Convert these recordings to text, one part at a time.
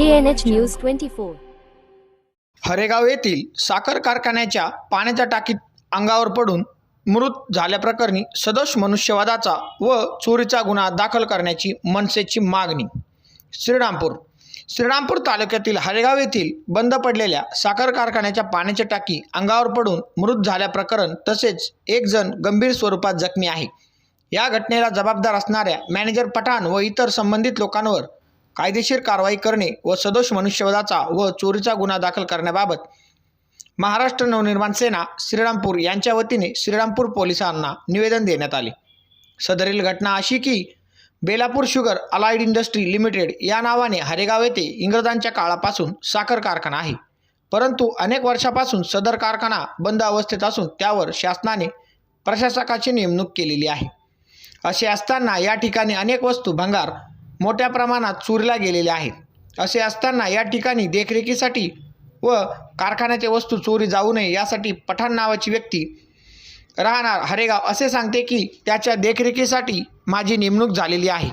KNH News 24. Haregaon येथील साखर कारखान्याच्या पाण्याच्या टाकीत अंगावर पडून मृत झाल्याप्रकरणी सदोष मनुष्यवादाचा व चोरीचा गुन्हा दाखल करण्याची मनसेची मागणी. श्रीरामपूर. श्रीरामपूर तालुक्यातील हरेगाव येथील बंद पडलेल्या साखर कारखान्याच्या पाण्याची टाकी अंगावर पडून मृत झाल्याप्रकरण तसेच एक जण गंभीर स्वरूपात जखमी आहे. या घटनेला जबाबदार असणाऱ्या मॅनेजर पठाण व इतर संबंधित लोकांवर कायदेशीर कारवाई करणे व सदोष मनुष्यवधाचा व चोरीचा गुन्हा दाखल करण्याबाबत महाराष्ट्र नवनिर्माण सेना श्रीरामपूर यांच्या वतीने श्रीरामपूर पोलिसांना निवेदन देण्यात आले. सदरील घटना अशी की Belapur sugar allied industry limited या नावाने हरेगाव येथे इंग्रजांच्या काळापासून साखर कारखाना आहे. परंतु अनेक वर्षापासून सदर कारखाना बंद अवस्थेत असून त्यावर शासनाने प्रशासकाची नेमणूक केलेली आहे. असे असताना या ठिकाणी अनेक वस्तू भंगार मोठ्या प्रमाणात चोरीला गेलेल्या आहेत. असे असताना या ठिकाणी देखरेखीसाठी व कारखान्याच्या वस्तू चोरी जाऊ नये यासाठी पठाण नावाची व्यक्ती राहणार. हरेगाव असे सांगते की त्याच्या देखरेखीसाठी माझी नेमणूक झालेली आहे.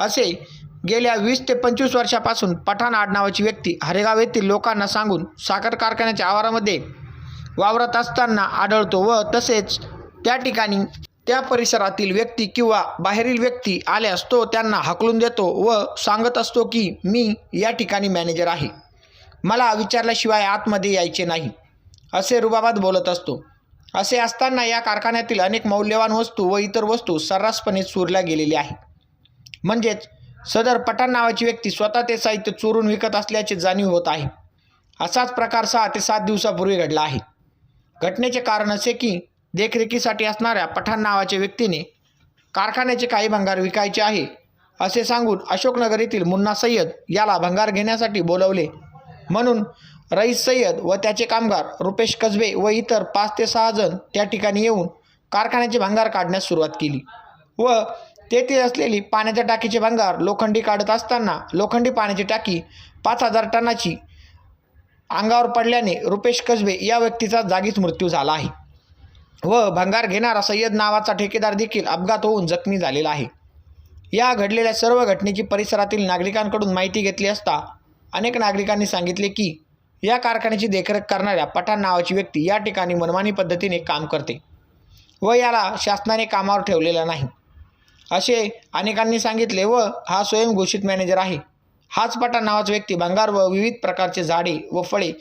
असे गेल्या वीस ते पंचवीस वर्षापासून पठाण आडनावाची व्यक्ती हरेगाव येथील लोकांना सांगून साखर कारखान्याच्या आवारामध्ये वावरत असताना आढळतो व तसेच त्या ठिकाणी त्या परिसरातील व्यक्ती किंवा बाहेरील व्यक्ती आल्यास तो त्यांना हकलून देतो व सांगत असतो की मी या ठिकाणी मॅनेजर आहे. मला विचारल्याशिवाय आतमध्ये यायचे नाही. असे रुबाबात बोलत असतो. असे असताना या कारखान्यातील अनेक मौल्यवान वस्तू व इतर वस्तू सर्रासपणे चोरल्या गेलेल्या आहे. म्हणजेच सदर पठाण नावाची व्यक्ती स्वतः ते साहित्य चोरून विकत असल्याचे जाणीव होत आहे. असाच प्रकार सहा ते सात दिवसापूर्वी घडला आहे. घटनेचे कारण असे की देखरेखीसाठी असणाऱ्या पठाण नावाच्या व्यक्तीने कारखान्याचे काही भंगार विकायचे आहे असे सांगून अशोकनगर येथील मुन्ना सय्यद याला भंगार घेण्यासाठी बोलवले. म्हणून रईस सय्यद व त्याचे कामगार रुपेश कसबे व इतर पाच ते सहा जण त्या ठिकाणी येऊन कारखान्याचे भंगार काढण्यास सुरुवात केली व तेथे असलेली पाण्याच्या टाकीचे भंगार लोखंडी काढत असताना लोखंडी पाण्याची टाकी पाच हजार टनाची अंगावर पडल्याने रुपेश कसबे या व्यक्तीचा जागीच मृत्यू झाला आहे. व भंगार घेणारा सय्यद नावाचा ठेकेदार देखील अपघात होऊन जखमी झालेला आहे. या घडलेल्या सर्व घटनेची परिसरातील नागरिकांकडून माहिती घेतली असता अनेक नागरिकांनी सांगितले की या कारखान्याची देखरेख करणाऱ्या पठाण नावाची व्यक्ती या ठिकाणी मनमानी पद्धतीने काम करते व याला शासनाने कामावर ठेवलेला नाही. असे अनेकांनी सांगितले व हा स्वयंघोषित मॅनेजर आहे. हाच पठाण नावाचा व्यक्ती भंगार व विविध प्रकारचे झाडे व फळे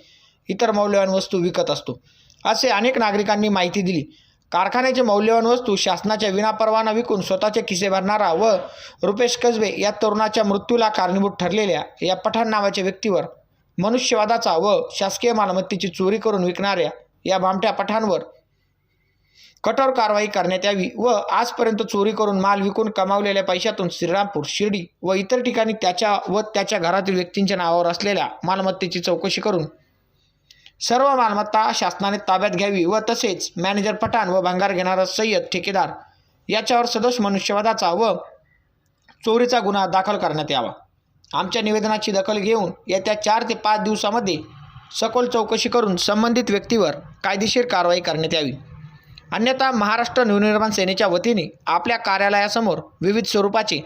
इतर मौल्यवान वस्तू विकत असतो. असे अनेक नागरिकांनी माहिती दिली. कारखान्याचे मौल्यवान वस्तू शासनाच्या विनापरवाना विकून स्वतःचे खिसे भरणारा व रुपेश कसबे या तरुणाच्या मृत्यूला कारणीभूत ठरलेल्या या पठाण नावाच्या व्यक्तीवर मनुष्यवादाचा व शासकीय मालमत्तेची चोरी करून विकणाऱ्या या भामट्या पठाणवर कठोर कारवाई करण्यात यावी व आजपर्यंत चोरी करून माल विकून कमावलेल्या पैशातून श्रीरामपूर शिर्डी व इतर ठिकाणी त्याच्या व त्याच्या घरातील व्यक्तींच्या नावावर असलेल्या मालमत्तेची चौकशी करून सर्व मालमत्ता शासनाने ताब्यात घ्यावी व तसेच मॅनेजर पठाण व भंगार घेणारा सय्यद ठेकेदार याच्यावर सदोष मनुष्यवादाचा व चोरीचा गुन्हा दाखल करण्यात यावा. आमच्या निवेदनाची दखल घेऊन येत्या चार ते पाच दिवसामध्ये सखोल चौकशी करून संबंधित व्यक्तीवर कायदेशीर कारवाई करण्यात यावी. अन्यथा महाराष्ट्र नवनिर्माण सेनेच्या वतीने आपल्या कार्यालयासमोर विविध स्वरूपाचे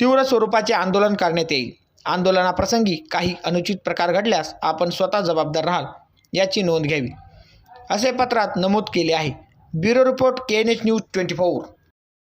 तीव्र स्वरूपाचे आंदोलन करण्यात येईल. आंदोलनाप्रसंगी काही अनुचित प्रकार घडल्यास आपण स्वतः जबाबदार राहाल. याची नोंद घ्यावी. असे पत्रात नमूद केले आहे. Bureau report K N H news twenty four